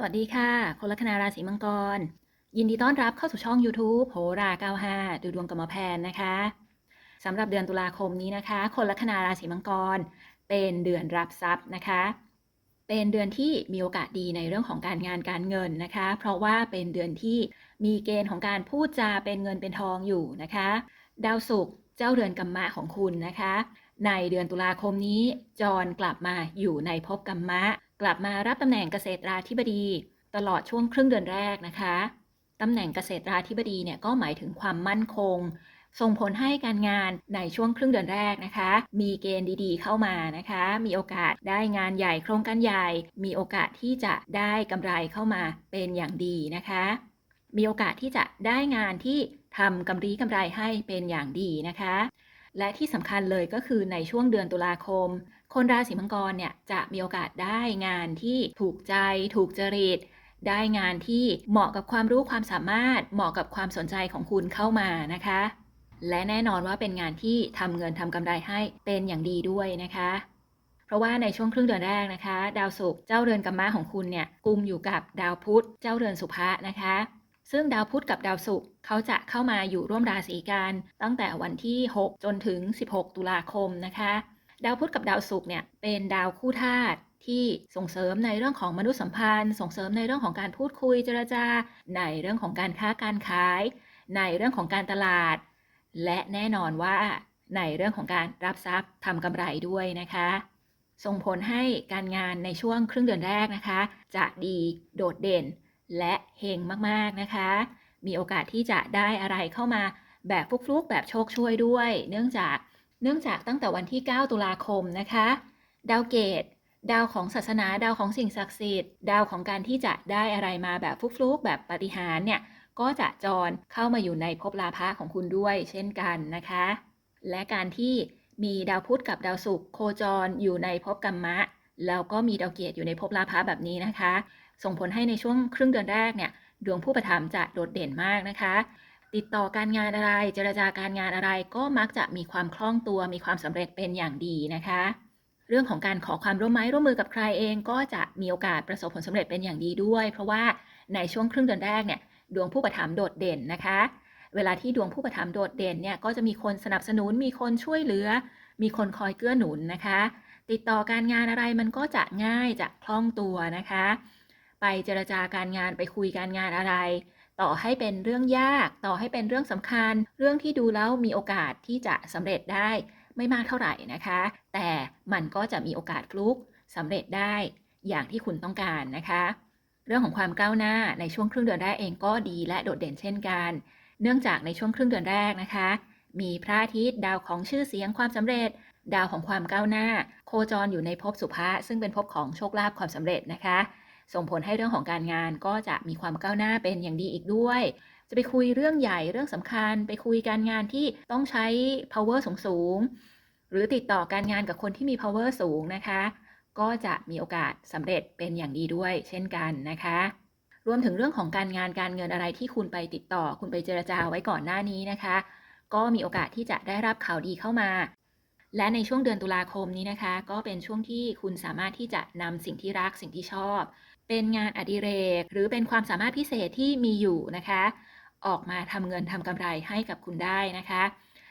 สวัสดีค่ะ คนลัคนาราศีมังกร ยินดีต้อนรับเข้าสู่ช่อง YouTube โหรา95 ดูดวงกรรมแพนนะคะสำหรับเดือนตุลาคมนี้นะคะ คนลัคนาราศีมังกร เป็นเดือนรับทรัพย์นะคะ เป็นเดือนที่มีโอกาสดีในเรื่องของการงานการเงินนะคะ เพราะว่าเป็นเดือนที่มีเกณฑ์ของการพูดจาเป็นเงินเป็นทองอยู่นะคะ ดาวศุกร์เจ้าเรือนกรรมะของคุณนะคะ ในเดือนตุลาคมนี้จรกลับมาอยู่ในภพกรรมะ กลับมารับตำแหน่งเกษตราธิบดี ตลอดช่วงครึ่งเดือนแรกนะคะตำแหน่งเกษตราธิบดีเนี่ยก็หมายถึงความมั่นคง ส่งผลให้การงานในช่วงครึ่งเดือนแรกนะคะ มีเกณฑ์ดีๆ เข้ามานะคะ มีโอกาสได้งานใหญ่โครงการใหญ่ มีโอกาสที่จะได้กำไรเข้ามาเป็นอย่างดีนะคะ มีโอกาสที่จะได้งานที่ทำกำไรกำไรให้เป็นอย่างดีนะคะ และที่สำคัญเลยก็คือในช่วงเดือนตุลาคม คนราศีมังกรเนี่ยจะมีโอกาสได้งานที่ถูกใจ ถูกจริต ได้งานที่เหมาะกับความรู้ความสามารถ เหมาะกับความสนใจของคุณเข้ามานะคะ และแน่นอนว่าเป็นงานที่ทำเงินทำกำไรให้เป็นอย่างดีด้วยนะคะเพราะว่าในช่วงครึ่งเดือนแรกนะคะ ดาวศุกร์เจ้าเรือนกรรมะของคุณเนี่ยกุมอยู่กับดาวพุธเจ้าเรือนสุภะนะคะ ซึ่งดาวพุธกับดาวศุกร์เขาจะเข้ามาอยู่ร่วมราศีกันตั้งแต่วันที่ 6 จนถึง 16 ตุลาคมนะคะ ดาวพุธกับดาวศุกร์เนี่ยเป็นดาวคู่ธาตุที่ส่งเสริมในเรื่องของมนุษยสัมพันธ์ ส่งเสริมในเรื่องของการพูดคุยเจรจา ในเรื่องของการค้าการขาย ในเรื่องของการตลาด และแน่นอนว่าในเรื่องของการรับทรัพย์ทำกำไรด้วยนะคะ ส่งผลให้การงานในช่วงครึ่งเดือนแรกนะคะ จะดีโดดเด่น และเฮงมากๆนะคะ มีโอกาสที่จะได้อะไรเข้ามาแบบฟลุกๆแบบโชคช่วยด้วย เนื่องจาก เนื่องจากตั้งแต่วันที่ 9 ตุลาคมนะคะ ดาวเกต ดาวของศาสนา ดาวของสิ่งศักดิ์สิทธิ์ ดาวของการที่จะได้อะไรมาแบบฟลุกๆแบบปฏิหารเนี่ย ก็จะจรเข้ามาอยู่ในภพลาภะของคุณด้วย เช่นกันนะคะ และการที่มีดาวพุธกับดาวศุกร์โคจรอยู่ในภพกรรมะ แล้วก็มีดาวเกตอยู่ในภพลาภะแบบนี้นะคะ ส่งผลให้ในช่วงครึ่งเดือนแรกเนี่ยดวงผู้ประถมภ์จะโดดเด่นมากนะคะ ติดต่อการงานอะไร เจรจาการงานอะไรก็มักจะมีความคล่องตัวมีความสำเร็จเป็นอย่างดีนะคะ เรื่องของการขอความร่วมไม้ร่วมมือกับใครเองก็จะมีโอกาสประสบผลสำเร็จเป็นอย่างดีด้วย เพราะว่าในช่วงครึ่งเดือนแรกเนี่ยดวงผู้ประถมโดดเด่นนะคะ เวลาที่ดวงผู้ประถมโดดเด่นเนี่ยก็จะมีคนสนับสนุน มีคนช่วยเหลือ มีคนคอยเกื้อหนุนนะคะ ติดต่อการงานอะไรมันก็จะง่ายจะคล่องตัวนะคะ ไปเจรจาการงานไปคุยการงานอะไร ต่อให้เป็นเรื่องยาก ต่อให้เป็นเรื่องสำคัญ เรื่องที่ดูแล้วมีโอกาสที่จะสำเร็จได้ไม่มากเท่าไหร่นะคะ แต่มันก็จะมีโอกาสฟลุกสำเร็จได้อย่างที่คุณต้องการนะคะ เรื่องของความก้าวหน้าในช่วงครึ่งเดือนแรกเองก็ดีและโดดเด่นเช่นกัน เนื่องจากในช่วงครึ่งเดือนแรกนะคะ มีพระอาทิตย์ดาวของชื่อเสียงความสำเร็จ ดาวของความก้าวหน้า โคจรอยู่ในภพสุภะซึ่งเป็นภพของโชคลาภความสำเร็จนะคะ ส่งผลให้เรื่องของการงานก็จะมีความก้าวหน้าเป็นอย่างดีอีกด้วย จะไปคุยเรื่องใหญ่เรื่องสำคัญ ไปคุยการงานที่ต้องใช้ power สูงสูงหรือติดต่อการงานกับคนที่มี power สูงนะคะ ก็จะมีโอกาสสำเร็จเป็นอย่างดีด้วย เช่นกันนะคะ รวมถึงเรื่องของการงานการเงินอะไรที่คุณไปติดต่อ คุณไปเจรจาไว้ก่อนหน้านี้นะคะ ก็มีโอกาสที่จะได้รับข่าวดีเข้ามา และในช่วงเดือนตุลาคมนี้นะคะ ก็เป็นช่วงที่คุณสามารถที่จะนำสิ่งที่รักสิ่งที่ชอบ เป็นงานอดิเรก หรือเป็นความสามารถพิเศษที่มีอยู่นะคะ ออกมาทำเงินทำกำไรให้กับคุณได้นะคะ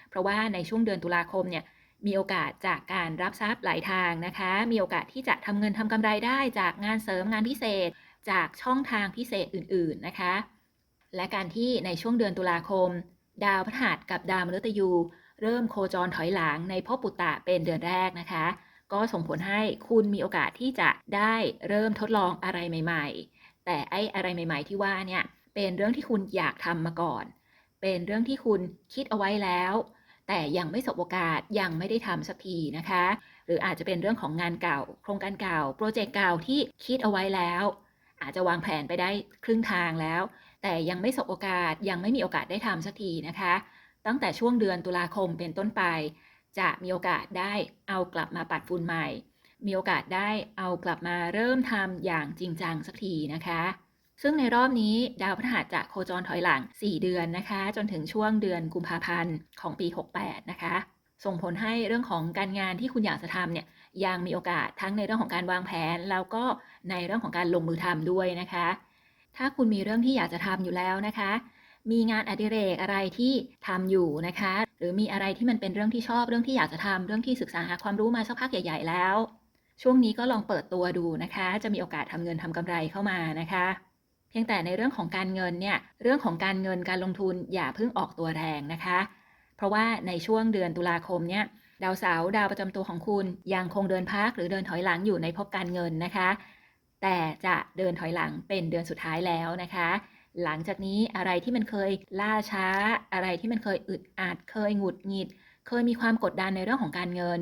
เพราะว่าในช่วงเดือนตุลาคมเนี่ยมีโอกาสจากการรับทรัพย์หลายทางนะคะ มีโอกาสที่จะทำเงินทำกำไรได้จากงานเสริมงานพิเศษ จากช่องทางพิเศษอื่น ๆนะคะ และการที่ในช่วงเดือนตุลาคม ดาวพฤหัสกับดาวมฤตยู เริ่มโคจรถอยหลังในภพปุตตะเป็นเดือนแรกนะคะ ก็ส่งผลให้คุณมีโอกาสที่จะได้เริ่มทดลองอะไรใหม่ ๆ แต่ไอ้อะไรใหม่ ๆ ที่ว่าเนี่ยเป็นเรื่องที่คุณอยากทำมาก่อน เป็นเรื่องที่คุณคิดเอาไว้แล้ว แต่ยังไม่สบโอกาสยังไม่ได้ทำสักทีนะคะ หรืออาจจะเป็นเรื่องของงานเก่า โครงการเก่า โปรเจกต์เก่าที่คิดเอาไว้แล้ว อาจจะวางแผนไปได้ครึ่งทางแล้ว แต่ยังไม่สบโอกาสยังไม่มีโอกาสได้ทำสักทีนะคะ ตั้งแต่ช่วงเดือนตุลาคมเป็นต้นไป จะมีโอกาสได้เอากลับมาปัดฝุ่นใหม่ มีโอกาสได้เอากลับมาเริ่มทำอย่างจริงจังสักทีนะคะ ซึ่งในรอบนี้ดาวพฤหัสจะโคจรถอยหลัง 4 เดือนนะคะ จนถึงช่วงเดือนกุมภาพันธ์ของปี 68 นะคะ ส่งผลให้เรื่องของการงานที่คุณอยากจะทำเนี่ยยังมีโอกาสทั้งในเรื่องของการวางแผน แล้วก็ในเรื่องของการลงมือทำด้วยนะคะ ถ้าคุณมีเรื่องที่อยากจะทำอยู่แล้วนะคะ มีงานอดิเรกอะไรที่ทำอยู่นะคะ หรือมีอะไรที่มันเป็นเรื่องที่ชอบเรื่องที่อยากจะทำเรื่องที่ศึกษาหาความรู้มาสักพักใหญ่ๆแล้ว ช่วงนี้ก็ลองเปิดตัวดูนะคะ จะมีโอกาสทำเงินทำกำไรเข้ามานะคะ เพียงแต่ในเรื่องของการเงินเนี่ยเรื่องของการเงินการลงทุนอย่าเพิ่งออกตัวแรงนะคะ เพราะว่าในช่วงเดือนตุลาคมเนี่ยดาวเสาร์ดาวประจำตัวของคุณยังคงเดินพักหรือเดินถอยหลังอยู่ในภพการเงินนะคะ แต่จะเดินถอยหลังเป็นเดือนสุดท้ายแล้วนะคะ หลังจากนี้อะไรที่มันเคยล่าช้า อะไรที่มันเคยอึดอัดเคยหงุดหงิด เคยมีความกดดันในเรื่องของการเงิน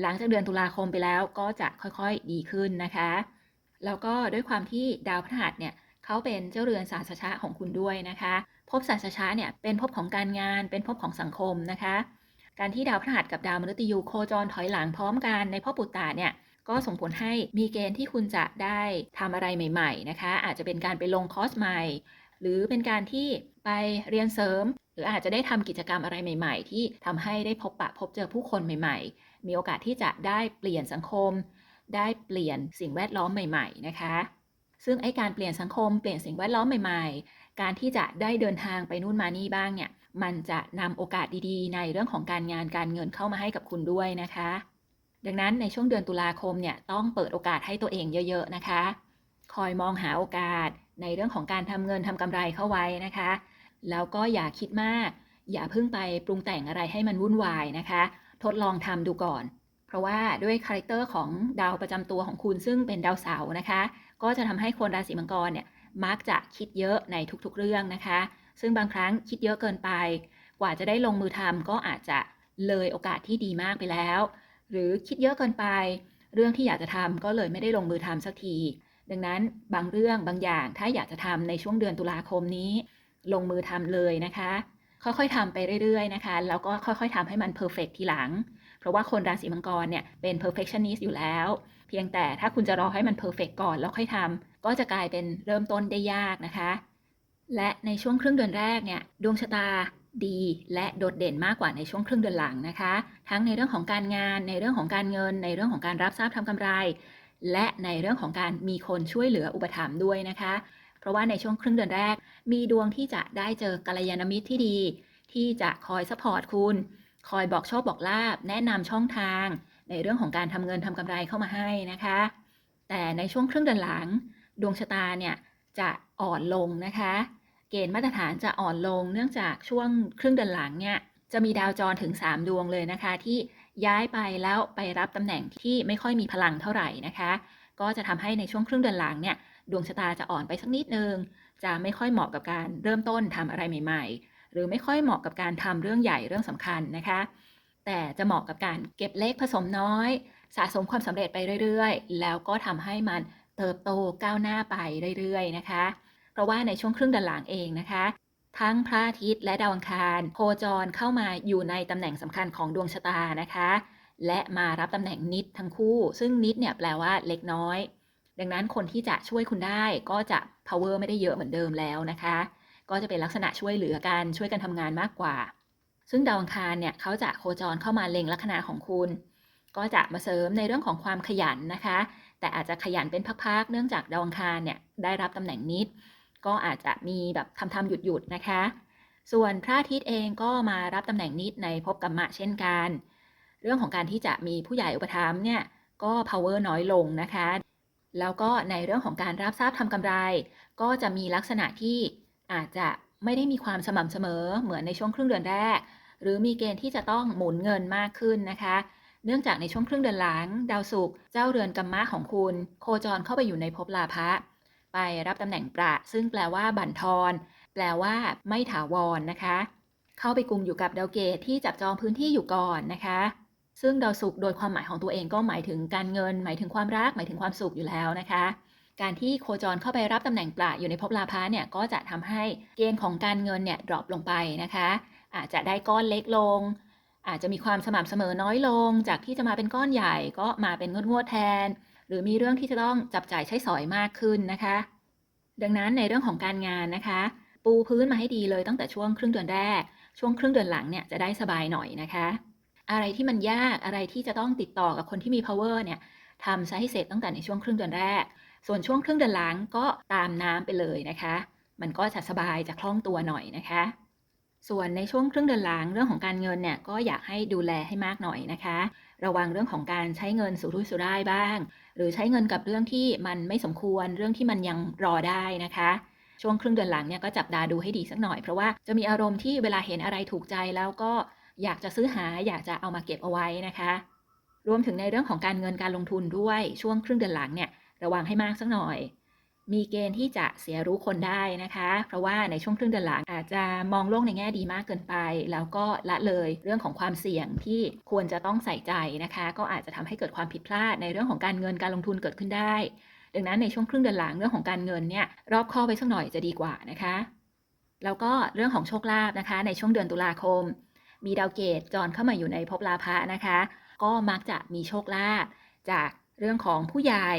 หลังจากเดือนตุลาคมไปแล้วก็จะค่อยๆดีขึ้นนะคะ แล้วก็ด้วยความที่ดาวพฤหัสเนี่ยเขาเป็นเจ้าเรือนสาสชะของคุณด้วยนะคะภพสาสชะเนี่ยเป็นภพของการงาน เป็นภพของสังคมนะคะ การที่ดาวพฤหัสกับดาวมฤตยูโคจรถอยหลังพร้อมกันในภพปุตตะเนี่ยก็ส่งผลให้มีเกณฑ์ที่คุณจะได้ทำอะไรใหม่ ๆ นะคะ อาจจะเป็นการไปลงคอร์สใหม่ หรือเป็นการที่ไปเรียนเสริม หรืออาจจะได้ทำกิจกรรมอะไรใหม่ ๆ ที่ทำให้ได้พบปะพบเจอผู้คนใหม่ ๆ มีโอกาสที่จะได้เปลี่ยนสังคม ได้เปลี่ยนสิ่งแวดล้อมใหม่ ๆ นะคะ ซึ่งไอ้การเปลี่ยนสังคมเปลี่ยนสิ่งแวดล้อมใหม่ ๆ การที่จะได้เดินทางไปนู่นมานี่บ้างเนี่ยมันจะนำโอกาสดีๆ ในเรื่องของการงานการเงินเข้ามาให้กับคุณด้วยนะคะ ดังนั้นในช่วงเดือนตุลาคมเนี่ยต้องเปิดโอกาสให้ตัวเองเยอะ ๆ นะคะ คอยมองหาโอกาส ในเรื่องของการทำเงินทำกำไรเข้าไว้นะคะ แล้วก็อย่าคิดมาก อย่าเพิ่งไปปรุงแต่งอะไรให้มันวุ่นวายนะคะ ทดลองทำดูก่อน เพราะว่าด้วยคาแรคเตอร์ของดาวประจำตัวของคุณซึ่งเป็นดาวเสาร์นะคะ ก็จะทำให้คนราศีมังกรเนี่ยมักจะคิดเยอะในทุกๆเรื่องนะคะ ซึ่งบางครั้งคิดเยอะเกินไป กว่าจะได้ลงมือทำก็อาจจะเลยโอกาสที่ดีมากไปแล้ว หรือคิดเยอะเกินไป เรื่องที่อยากจะทำก็เลยไม่ได้ลงมือทำสักที ดังนั้นบางเรื่องบางอย่างถ้าอยากจะทำในช่วงเดือนตุลาคมนี้ ลงมือทำเลยนะคะ ค่อยๆทำไปเรื่อยๆนะคะ แล้วก็ค่อยๆทำให้มันเพอร์เฟกทีหลัง เพราะว่าคนราศีมังกรเนี่ยเป็น perfectionist อยู่แล้ว เพียงแต่ถ้าคุณจะรอให้มันเพอร์เฟกก่อนแล้วค่อยทำก็จะกลายเป็นเริ่มต้นได้ยากนะคะ และในช่วงครึ่งเดือนแรกเนี่ยดวงชะตาดีและโดดเด่นมากกว่าในช่วงครึ่งเดือนหลังนะคะ ทั้งในเรื่องของการงานในเรื่องของการเงิน ในเรื่องของการรับทราบทำกำไร และในเรื่องของการมีคนช่วยเหลืออุปถัมภ์ด้วยนะคะ เพราะว่าในช่วงครึ่งเดือนแรก มีดวงที่จะได้เจอกัลยาณมิตรที่ดี ที่จะคอยสปอร์ตคุณ คอยบอกโชคบอกลาบ แนะนำช่องทาง ในเรื่องของการทำเงินทำกำไรเข้ามาให้นะคะ แต่ในช่วงครึ่งเดือนหลัง ดวงชะตาเนี่ยจะอ่อนลงนะคะ เกณฑ์มาตรฐานจะอ่อนลง เนื่องจากช่วงครึ่งเดือนหลังเนี่ยจะมีดาวจรถึง 3 ดวงเลยนะคะที่ ย้ายไปแล้วไปรับตำแหน่งที่ไม่ค่อยมีพลังเท่าไหร่นะคะ ก็จะทำให้ในช่วงครึ่งเดือนหลังเนี่ยดวงชะตาจะอ่อนไปสักนิดนึง จะไม่ค่อยเหมาะกับการเริ่มต้นทำอะไรใหม่ ๆ หรือไม่ค่อยเหมาะกับการทำเรื่องใหญ่เรื่องสำคัญนะคะ แต่จะเหมาะกับการเก็บเล็กผสมน้อย สะสมความสำเร็จไปเรื่อยๆ แล้วก็ทำให้มันเติบโตก้าวหน้าไปเรื่อยๆ นะคะ เพราะว่าในช่วงครึ่งเดือนหลังเองนะคะ ทั้งพระอาทิตย์และดาวอังคาร โคจรเข้ามาอยู่ในตำแหน่งสำคัญของดวงชะตานะคะ และมารับตำแหน่งนิดทั้งคู่ ซึ่งนิดเนี่ยแปลว่าเล็กน้อย ดังนั้นคนที่จะช่วยคุณได้ก็จะ power ไม่ได้เยอะเหมือนเดิมแล้วนะคะ ก็จะเป็นลักษณะช่วยเหลือกันช่วยกันทำงานมากกว่า ซึ่งดาวอังคารเนี่ยเขาจะโคจรเข้ามาเล็งลัคนาของคุณ ก็จะมาเสริมในเรื่องของความขยันนะคะ แต่อาจจะขยันเป็นพักๆเนื่องจากดาวอังคารเนี่ยได้รับตำแหน่งนิด ก็อาจจะมีแบบทำทำหยุดหยุดๆนะคะ ส่วนพระอาทิตย์เองก็มารับตำแหน่งนิดในภพกรรมะเช่นกัน เรื่องของการที่จะมีผู้ใหญ่อุปถัมภ์เนี่ยก็ power น้อยลงนะคะ แล้วก็ในเรื่องของการรับทราบทำกำไร ก็จะมีลักษณะที่อาจจะไม่ได้มีความสม่ำเสมอเหมือนในช่วงครึ่งเดือนแรก หรือมีเกณฑ์ที่จะต้องหมุนเงินมากขึ้นนะคะ เนื่องจากในช่วงครึ่งเดือนหลัง ดาวศุกร์เจ้าเรือนกัมมะของคุณ โคจรเข้าไปอยู่ในภพลาภะ ไปรับตำแหน่งประ ซึ่งแปลว่าบั่นทอน แปลว่าไม่ถาวรนะคะ เข้าไปกลุ่มอยู่กับดาวเกตที่จับจองพื้นที่อยู่ก่อนนะคะ ซึ่งดาวศุกโดยความหมายของตัวเองก็หมายถึงการเงิน หมายถึงความรัก หมายถึงความสุขอยู่แล้วนะคะ การที่โคจรเข้าไปรับตำแหน่งประอยู่ในภพลาภะเนี่ยก็จะทำให้เกณฑ์ของการเงินเนี่ยดรอปลงไปนะคะ อาจจะได้ก้อนเล็กลง อาจจะมีความสม่ำเสมอน้อยลง จากที่จะมาเป็นก้อนใหญ่ก็มาเป็นงวดงวดแทน หรือมีเรื่องที่จะต้องจับจ่ายใช้สอยมากขึ้นนะคะ ดังนั้นในเรื่องของการงานนะคะ ปูพื้นมาให้ดีเลยตั้งแต่ช่วงครึ่งเดือนแรก ช่วงครึ่งเดือนหลังเนี่ยจะได้สบายหน่อยนะคะ อะไรที่มันยากอะไรที่จะต้องติดต่อกับคนที่มี power เนี่ยทำซะให้เสร็จตั้งแต่ในช่วงครึ่งเดือนแรก ส่วนช่วงครึ่งเดือนหลังก็ตามน้ำไปเลยนะคะ มันก็จะสบายจะคล่องตัวหน่อยนะคะ ส่วนในช่วงครึ่งเดือนหลังเรื่องของการเงินเนี่ยก็อยากให้ดูแลให้มากหน่อยนะคะ ระวังเรื่องของการใช้เงินสุรุ่ยสุร่ายบ้าง หรือใช้เงินกับเรื่องที่มันไม่สมควรเรื่องที่มันยังรอได้นะคะช่วงครึ่งเดือนหลังเนี่ยก็จับตาดูให้ดีสักหน่อยเพราะว่าจะมีอารมณ์ที่เวลาเห็นอะไรถูกใจแล้วก็อยากจะซื้อหาอยากจะเอามาเก็บเอาไว้นะคะ รวมถึงในเรื่องของการเงินการลงทุนด้วยช่วงครึ่งเดือนหลังเนี่ยระวังให้มากสักหน่อย มีเกณฑ์ที่จะเสียรู้คนได้นะคะ เพราะว่าในช่วงครึ่งเดือนหลังอาจจะมองโลกในแง่ดีมากเกินไป แล้วก็ละเลยเรื่องของความเสี่ยงที่ควรจะต้องใส่ใจนะคะ ก็อาจจะทำให้เกิดความผิดพลาดในเรื่องของการเงินการลงทุนเกิดขึ้นได้ ดังนั้นในช่วงครึ่งเดือนหลังเรื่องของการเงินเนี่ยรอบคอไปสักหน่อยจะดีกว่านะคะ แล้วก็เรื่องของโชคลาภนะคะ ในช่วงเดือนตุลาคม มีดาวเกตจรเข้ามาอยู่ในภพลาภะนะคะ ก็มักจะมีโชคลาภจากเรื่องของผู้ใหญ่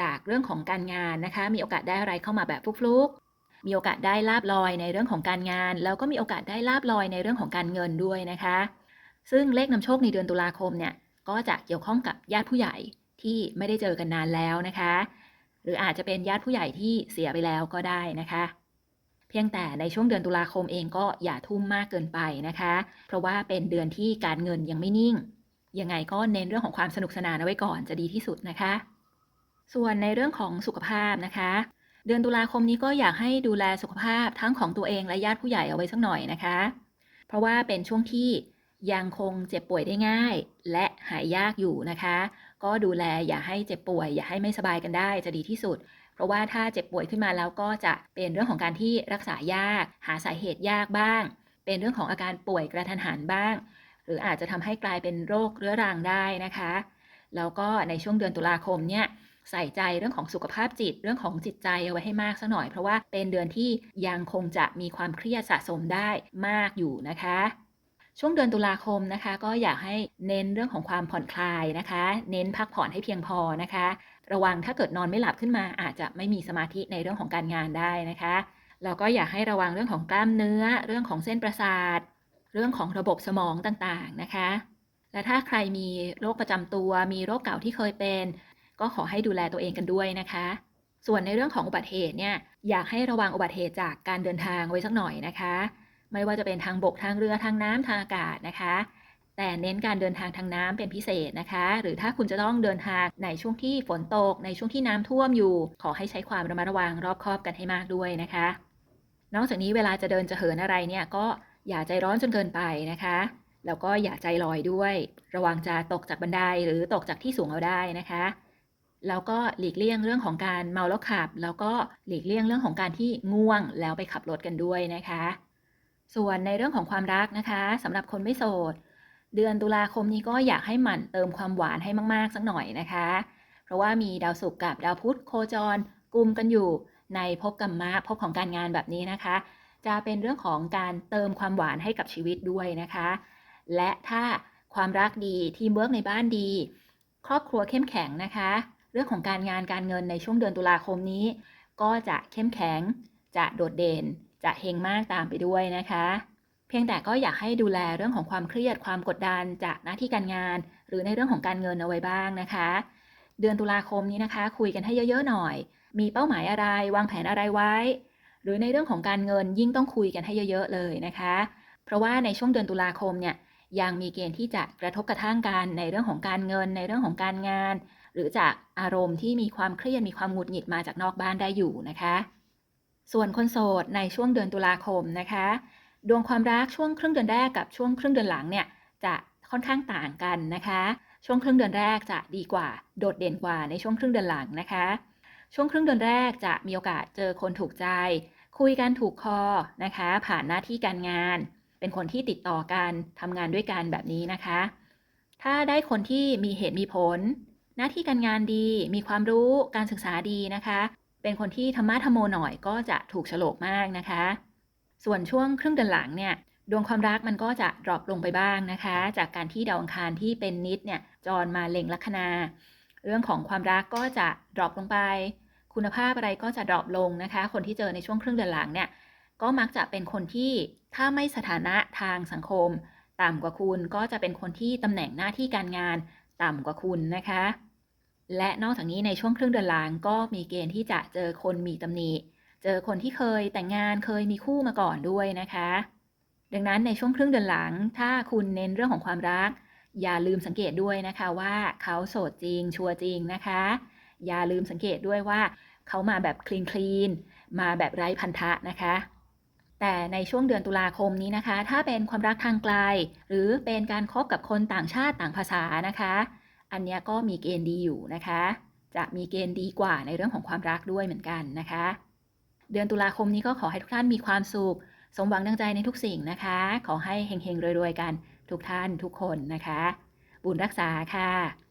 จากเรื่องของการงานนะคะ มีโอกาสได้อะไรเข้ามาแบบฟลุกๆมีโอกาสได้ลาบลอยในเรื่องของการงาน แล้วก็มีโอกาสได้ลาบลอยในเรื่องของการเงินด้วยนะคะ ซึ่งเลขนำโชคในเดือนตุลาคมเนี่ยก็จะเกี่ยวข้องกับญาติผู้ใหญ่ที่ไม่ได้เจอกันนานแล้วนะคะ หรืออาจจะเป็นญาติผู้ใหญ่ที่เสียไปแล้วก็ได้นะคะ เพียงแต่ในช่วงเดือนตุลาคมเองก็อย่าทุ่มมากเกินไปนะคะ เพราะว่าเป็นเดือนที่การเงินยังไม่นิ่ง ยังไงก็เน้นเรื่องของความสนุกสนานเอาไว้ก่อนจะดีที่สุดนะคะ ส่วนในเรื่องของสุขภาพนะคะ เดือนตุลาคมนี้ก็อยากให้ดูแลสุขภาพทั้งของตัวเองและญาติผู้ใหญ่เอาไว้สักหน่อยนะคะ เพราะว่าเป็นช่วงที่ยังคงเจ็บป่วยได้ง่าย และหายยากอยู่นะคะ ก็ดูแลอย่าให้เจ็บป่วย อย่าให้ไม่สบายกันได้จะดีที่สุด เพราะว่าถ้าเจ็บป่วยขึ้นมาแล้วก็จะเป็นเรื่องของการที่รักษายาก หาสาเหตุยากบ้าง เป็นเรื่องของอาการป่วยกระทันหันบ้าง หรืออาจจะทำให้กลายเป็นโรคเรื้อรังได้นะคะ แล้วก็ในช่วงเดือนตุลาคมเนี่ย ใส่ใจเรื่องของสุขภาพจิต เรื่องของจิตใจเอาไว้ให้มากสักหน่อย เพราะว่าเป็นเดือนที่ยังคงจะมีความเครียดสะสมได้มากอยู่นะคะช่วงเดือนตุลาคมนะคะ ก็อยากให้เน้นเรื่องของความผ่อนคลายนะคะ เน้นพักผ่อนให้เพียงพอนะคะ ระวังถ้าเกิดนอนไม่หลับขึ้นมา อาจจะไม่มีสมาธิในเรื่องของการงานได้นะคะแล้วก็อยากให้ระวังเรื่องของกล้ามเนื้อ เรื่องของเส้นประสาท เรื่องของระบบสมองต่างๆนะคะ และถ้าใครมีโรคประจำตัว มีโรคเก่าที่เคยเป็น ก็ขอให้ดูแลตัวเองกันด้วยนะคะ ส่วนในเรื่องของอุบัติเหตุเนี่ยอยากให้ระวังอุบัติเหตุจากการเดินทางไว้สักหน่อยนะคะ ไม่ว่าจะเป็นทางบกทางเรือทางน้ำทางอากาศนะคะ แต่เน้นการเดินทางทางน้ำเป็นพิเศษนะคะ หรือถ้าคุณจะต้องเดินทางในช่วงที่ฝนตก ในช่วงที่น้ำท่วมอยู่ ขอให้ใช้ความระมัดระวังรอบคอบกันให้มากด้วยนะคะ นอกจากนี้เวลาจะเดินจะเหินอะไรเนี่ยก็อย่าใจร้อนจนเกินไปนะคะแล้วก็อย่าใจลอยด้วย ระวังจะตกจากบันไดหรือตกจากที่สูงเอาได้นะคะ แล้วก็หลีกเลี่ยงเรื่องของการเมาแล้วขับ แล้วก็หลีกเลี่ยงเรื่องของการที่ง่วงแล้วไปขับรถกันด้วยนะคะ ส่วนในเรื่องของความรักนะคะสำหรับคนไม่โสด เดือนตุลาคมนี้ก็อยากให้หมั่นเติมความหวานให้มากๆสักหน่อยนะคะ เพราะว่ามีดาวศุกร์กับดาวพุธโคจรกลุ่มกันอยู่ในภพกรรมะภพของการงานแบบนี้นะคะ จะเป็นเรื่องของการเติมความหวานให้กับชีวิตด้วยนะคะ และถ้าความรักดีทีมเวิร์กในบ้านดี ครอบครัวเข้มแข็งนะคะ เรื่องของการงานการเงินในช่วงเดือนตุลาคมนี้ ก็จะเข้มแข็ง จะโดดเด่น จะเฮงมากตามไปด้วยนะคะ เพียงแต่ก็อยากให้ดูแลเรื่องของความเครียดความกดดันจากหน้าที่การงาน หรือในเรื่องของการเงินเอาไว้บ้างนะคะ เดือนตุลาคมนี้นะคะ คุยกันให้เยอะๆหน่อย มีเป้าหมายอะไร วางแผนอะไรไว้ หรือในเรื่องของการเงินยิ่งต้องคุยกันให้เยอะ ๆ เลยนะคะ เพราะว่าในช่วงเดือนตุลาคมเนี่ยยังมีเกณฑ์ที่จะกระทบกระทั่งกันในเรื่องของการเงิน ในเรื่องของการงาน หรือจากอารมณ์ที่มีความเครียดมีความหงุดหงิดมาจากนอกบ้านได้อยู่นะคะ ส่วนคนโสดในช่วงเดือนตุลาคมนะคะ ดวงความรักช่วงครึ่งเดือนแรกกับช่วงครึ่งเดือนหลังเนี่ยจะค่อนข้างต่างกันนะคะ ช่วงครึ่งเดือนแรกจะดีกว่าโดดเด่นกว่าในช่วงครึ่งเดือนหลังนะคะ ช่วงครึ่งเดือนแรกจะมีโอกาสเจอคนถูกใจ คุยกันถูกคอนะคะ ผ่านหน้าที่การงาน เป็นคนที่ติดต่อกันทำงานด้วยกันแบบนี้นะคะ ถ้าได้คนที่มีเหตุมีผล หน้าที่การงานดี มีความรู้การศึกษาดีนะคะ เป็นคนที่ธรรมะธรรมโมหน่อยก็จะถูกฉลกมากนะคะ ส่วนช่วงครึ่งเดือนหลังเนี่ยดวงความรักมันก็จะดรอปลงไปบ้างนะคะ จากการที่ดาวอังคารที่เป็นนิดเนี่ยจรมาเล็งลัคนา เรื่องของความรักก็จะดรอปลงไป คุณภาพอะไรก็จะดรอปลงนะคะ คนที่เจอในช่วงครึ่งเดือนหลังเนี่ยก็มักจะเป็นคนที่ถ้าไม่สถานะทางสังคม ต่ำกว่าคุณก็จะเป็นคนที่ตำแหน่งหน้าที่การงานต่ำกว่าคุณนะคะ และนอกจากนี้ในช่วงครึ่งเดือนหลังก็มีเกณฑ์ที่จะเจอคนมีตำหนิ เจอคนที่เคยแต่งงานเคยมีคู่มาก่อนด้วยนะคะ ดังนั้นในช่วงครึ่งเดือนหลัง ถ้าคุณเน้นเรื่องของความรัก อย่าลืมสังเกตด้วยนะคะว่าเขาโสดจริง ชัวร์จริงนะคะ อย่าลืมสังเกตด้วยว่า เขามาแบบคลีนคลีนมาแบบไร้พันธะนะคะแต่ในช่วงเดือนตุลาคมนี้นะคะ ถ้าเป็นความรักทางไกล หรือเป็นการคบกับคนต่างชาติต่างภาษานะคะ อันนี้ก็มีเกณฑ์ดีอยู่นะคะ จะมีเกณฑ์ดีกว่าในเรื่องของความรักด้วยเหมือนกันนะคะ เดือนตุลาคมนี้ก็ขอให้ทุกท่านมีความสุข สมหวังดังใจในทุกสิ่งนะคะ ขอให้เฮงๆรวยๆกันทุกท่านทุกคนนะคะ บุญรักษาค่ะ